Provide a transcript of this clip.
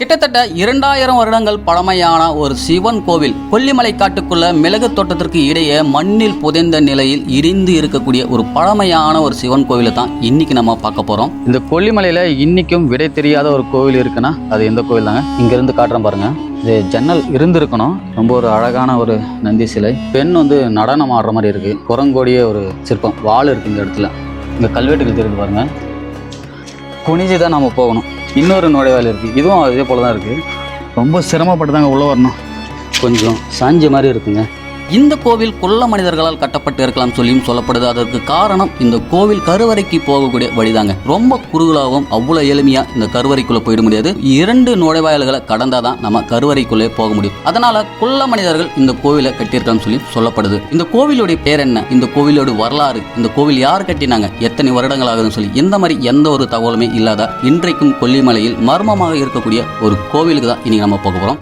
கிட்டத்தட்ட இரண்டாயிரம் வருடங்கள் பழமையான ஒரு சிவன் கோவில் கொல்லிமலை காட்டுக்குள்ள மிளகு தோட்டத்திற்கு இடையே மண்ணில் புதைந்த நிலையில் இடிந்து இருக்கக்கூடிய ஒரு பழமையான ஒரு சிவன் கோவிலை தான் இன்னைக்கு நம்ம பார்க்க போறோம். இந்த கொல்லிமலையில இன்னைக்கும் விடை தெரியாத ஒரு கோவில் இருக்குன்னா அது எந்த கோவில் தாங்க? இங்க இருந்து காட்டுறேன் பாருங்க. இது ஜன்னல் இருந்திருக்கணும். ரொம்ப ஒரு அழகான ஒரு நந்தி சிலை. பெண் வந்து நடனம் ஆடுற மாதிரி இருக்கு. குரங்கோடிய ஒரு சிற்பம். வாள் இருக்கு இந்த இடத்துல. இந்த கல்வெட்டுகள் தெரிஞ்சு பாருங்க. குனிஞ்சு தான் நம்ம போகணும். இன்னொரு நுழைவாயில் இருக்குது இதுவும் அதே போல் தான் இருக்குது ரொம்ப சிரமப்பட்டு தாங்க உள்ளே வரணும். கொஞ்சம் சாஞ்ச மாதிரி இருக்குங்க. இந்த கோவில் கொல்ல மனிதர்களால் கட்டப்பட்டு இருக்கலாம் சொல்லியும் சொல்லப்படுது. அதற்கு காரணம் இந்த கோவில் கருவறைக்கு போகக்கூடிய வழிதாங்க. ரொம்ப குறுகலாகவும் அவ்வளோ எளிமையா இந்த கருவறைக்குள்ள போயிட முடியாது. இரண்டு நுழைவாயில்களை கடந்தாதான் நம்ம கருவறைக்குள்ளே போக முடியும். அதனால கொல்ல மனிதர்கள் இந்த கோவிலை கட்டியிருக்கலாம் சொல்லி சொல்லப்படுது. இந்த கோவிலுடைய பேர் என்ன? இந்த கோவிலோட வரலாறு. இந்த கோவில் யார் கட்டினாங்க? எத்தனை வருடங்கள் ஆகுதுன்னு சொல்லி இந்த மாதிரி எந்த ஒரு தகவலுமே இல்லாத இன்றைக்கும் கொல்லிமலையில் மர்மமாக இருக்கக்கூடிய ஒரு கோவிலுக்கு தான் இனி நம்ம போக போறோம்.